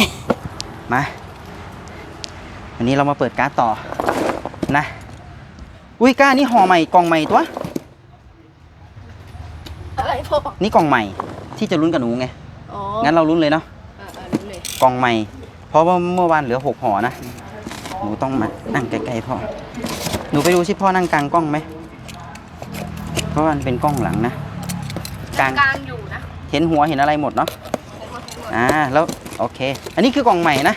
ยมา วันนี้เรามาเปิดการ์ดต่อ นะ อุ้ยก้านี่ห่อใหม่กล่องใหม่ตัว อะไรพ่อนี่กล่องใหม่ที่จะลุ้นกับหนูไง อ๋องั้นเราลุ้นเลยเนาะอ่าอ่ารู้เลยกล่องใหม่ เพราะว่าเมื่อวานเหลือหกห่อนะ หนูต้องมานั่งใกล้ๆพ่อ หนูไปดูสิพ่อนั่งกลางกล้องไหม เพราะว่ามันเป็นกล้องหลังนะ กลาง กลางอยู่นะ เห็นหัวเห็นอะไรหมดเนาะ อ่าแล้วโอเค อันนี้คือกล่องใหม่นะ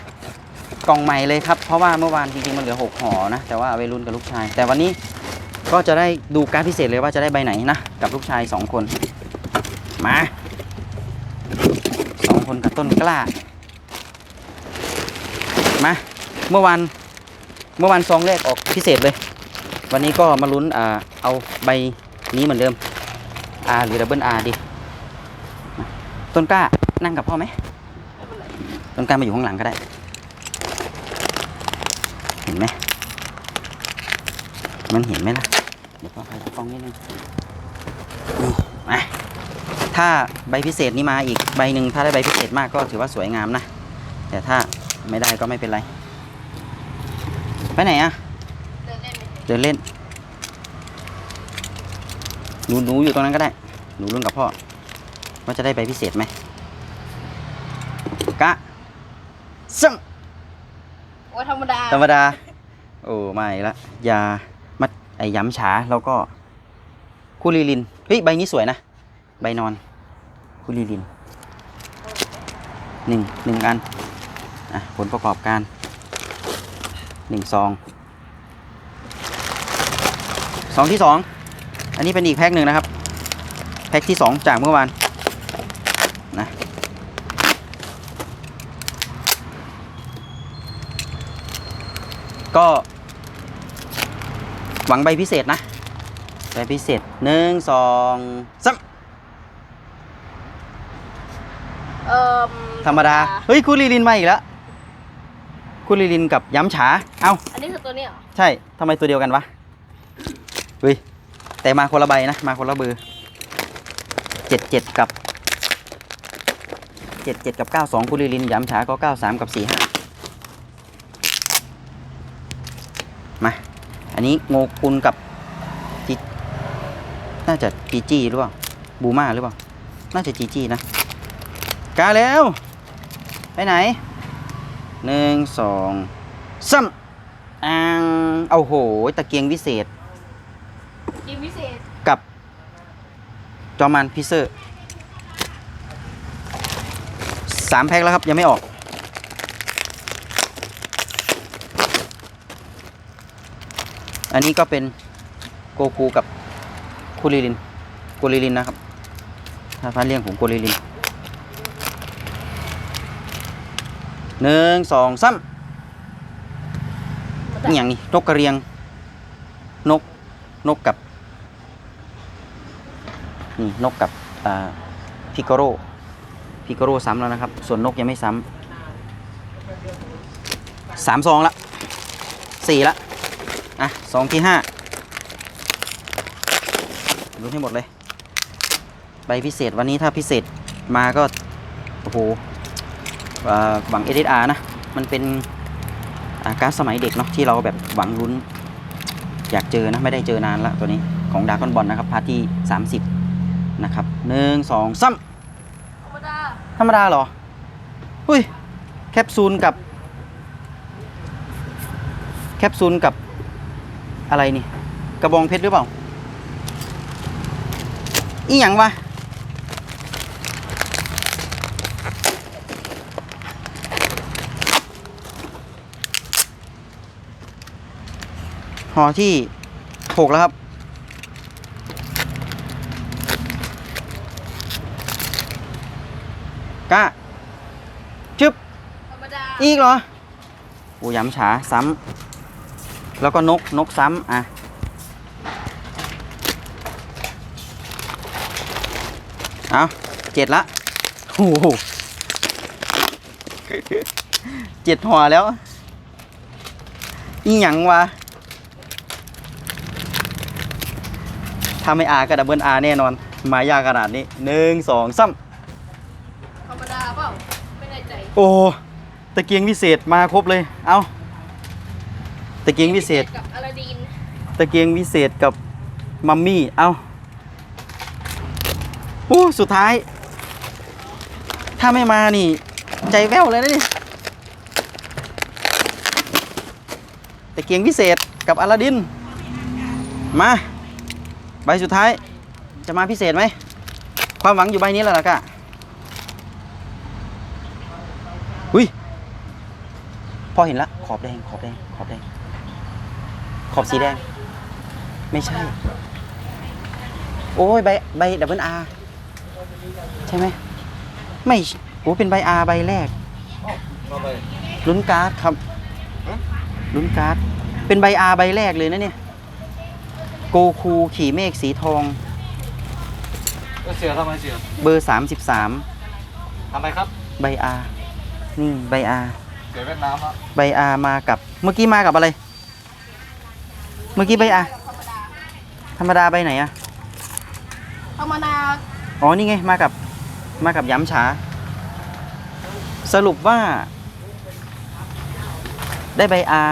กล่องใหม่เลยครับเพราะว่าเมื่อวานจริงๆมันเหลือหกห่อนะแต่ว่าเอาไปรุ่นกับลูกชาย แต่วันนี้ก็จะได้ดูการพิเศษเลยว่าจะได้ใบไหนนะกับลูกชายสองคนมาสองคนกับต้นกล้ามาเมื่อวานเมื่อวานซองแรกออกพิเศษเลย วันนี้ก็มาลุ้นอ่าเอาใบนี้เหมือนเดิม R หรือ Double R ดีต้นกล้า นั่งกับพ่อไหมไม่เป็นไรต้นกล้ามาอยู่ข้างหลังก็ได้ เห็นไหมมันเห็นไหมล่ะ เดี๋ยวพ่อพาดูกล้องนิดนึงมาถ้าใบพิเศษนี้มาอีกใบหนึ่งถ้าได้ใบพิเศษมากก็ถือว่าสวยงามนะ แต่ถ้าไม่ได้ก็ไม่เป็นไร ไปไหนอะเดินเล่นเดินเล่นหนูหนูอยู่ตรงนั้นก็ได้ หนูรุ่นกับพ่อ ว่าจะได้ใบพิเศษไหม กะซึ่งโอ้ยธรรมดา ธรรมดา โอ้ไม่ละยามัดไอ้ย้ำฉาแล้วก็คูลีลินเฮ้ยใบนี้สวยนะ ใบนอนคูลีลินหนึ่งหนึ่งอันอะผลประกอบการหนึ่งซองซองที่สองอันนี้เป็นอีกแพ็คหนึ่งนะครับ แพ็คที่สองจากเมื่อวาน ก็ หวังใบพิเศษนะ ใบพิเศษหนึ่งสองสามเอ่อธรรมดา เฮ้ยคูลีลินมาอีกแล้วคูลีลินกับย้ำฉา เอ้า อันนี้คือตัวนี้เหรอ ใช่ทำไมตัวเดียวกันวะเฮ้ย แต่มาคนละใบนะ มาคนละเบอร์เจ็ดเจ็ดกับเจ็ดเจ็ดกับเก้าสองคูลีลินย้ำฉาก็เก้าสามกับสี่ห้ามา อันนี้โงกุลกับจิน่าจะจีจี้หรือเปล่า บูมาหรือเปล่า น่าจะจีจี้นะกาแล้ว ไปไหนหนึ่งสองสามอ่างเอาโห ตะเกียงวิเศษยิมพิเศษกับจอมันพิเซอร์สามแพ็คแล้วครับ ยังไม่ออก อันนี้ก็เป็นโกคูกับคูริลินโกริลินนะครับ ถ้าพันเรียงผมโกริลินหนึ่งสองสามอหย่างนี้นกกระเรียง นก นกกับ นี่นกกับพิกโรพิกโรซ้ำแล้วนะครับ ส่วนนกยังไม่ซ้ำสามซองละสี่ละ อะซองที่ห้าดูให้หมดเลย ใบพิเศษวันนี้ถ้าพิเศษมาก็ โอ้โหหวัง SSR นะ มันเป็นาการสมัยเด็กเนาะที่เราแบบหวังลุ้น อยากเจอนะ ไม่ได้เจอนานละตัวนี้ของดาร์กอนบอลนะครับ พาร์ทที่ 30 นะครับหนึ่งสองสามธรรมดา ธรรมดาเหรอ อุ้ย แคปซูลกับ แคปซูลกับ อะไรนี่ กระบองเพชรหรือเปล่า อีหยังวะห่อที่หกแล้วครับกล้าจึ๊บธรรมดาอีกเหรอ โอ้ย้ำฉาซ้ำ แล้วก็นกนกซ้ำอะเอาเจ็ดละโอ้โหเจ็ดหัวแล้วอีหยังวะถ้าไม่อาก็ดับเบิลอาแน่นอน มายากขนาดนี้หนึ่งสองสามธรรมดาเปล่า ไม่แน่ใจ โอ้ตะเกียงวิเศษมาครบเลย เอา ตะเกียงวิเศษ กับอลาดินตะเกียงวิเศษกับมัมมี่ เอาโอ้สุดท้าย ถ้าไม่มานี่ ใจแว่วเลยนะนี่ตะเกียงวิเศษกับอลาดิน มา ใบสุดท้าย จะมาพิเศษไหม ความหวังอยู่ใบนี้แหละล่ะกะอุ้ย พอเห็นละ ขอบแดง ขอบแดง ขอบแดงข อบสีแดง ไม่ใช่ โอ้ยใบใบดับเบิลอาร์ใช่ไหมไม่โอ้เป็นใบอาร์ใบแรกมาไปลุ้นการ์ดครับฮะลุ้นการ์ดเป็นใบอาใบแรกเลยนะเนี่ยโกคูขี่เมฆสีทองก็เสียทำไมเสียเบอร์33ทำไมครับ ใบอานี่ใบอาเสียเวียดนามอะใบอามากับ เมื่อกี้มากับอะไร เมื่อกี้ใบอาธรรมดาใบไหนอะธรรมดาอ๋อนี่ไงมากับมากับย้ำฉาสรุปว่า ได้ใบอา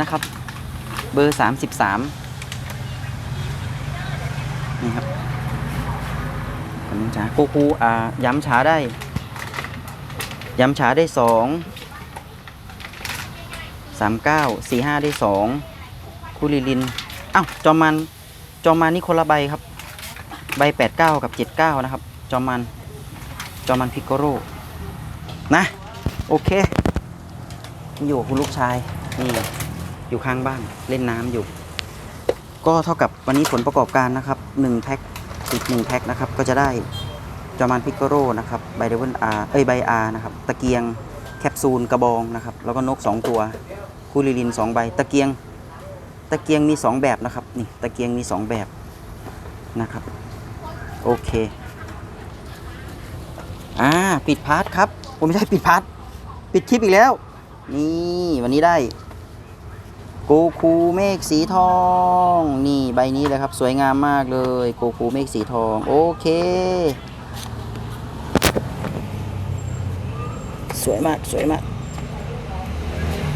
นะครับ เบอร์33นี่ครับขอบคุณจ้าโกคูอาย้ำฉาได้ ย้ำฉาได้สองสามเก้าสี่ห้าได้สอง คุริลินอ้าวจอมันจอมันนี่คนละใบครับ ใบ 89 กับ 79 นะครับ จอมันจอมันพิกโกโรนะ โอเค อยู่กับคุณลูกชาย นี่อยู่ข้างบ้านเล่นน้ำอยู่ ก็เท่ากับวันนี้ผลประกอบการนะครับ1แพ็คอีก1แพ็คนะครับ ก็จะได้จอมันพิกโกโรนะครับใบเดวิลอาร์เอ้ยใบอาร์นะครับ ตะเกียงแคปซูลกระบองนะครับ แล้วก็นก 2 ตัวคูลิลิน 2 ใบ ตะเกียง ตะเกียงมี 2 แบบนะครับนี่ตะเกียงมี 2 แบบนะครับโอเคอ่าปิดพาร์ทครับผมไม่ใช่ปิดพาร์ทปิดคลิปอีกแล้ว นี่วันนี้ได้โกคูเมฆสีทอง นี่ใบนี้เลยครับ สวยงามมากเลยโกคูเมฆสีทอง โอเค สวยมากสวยมาก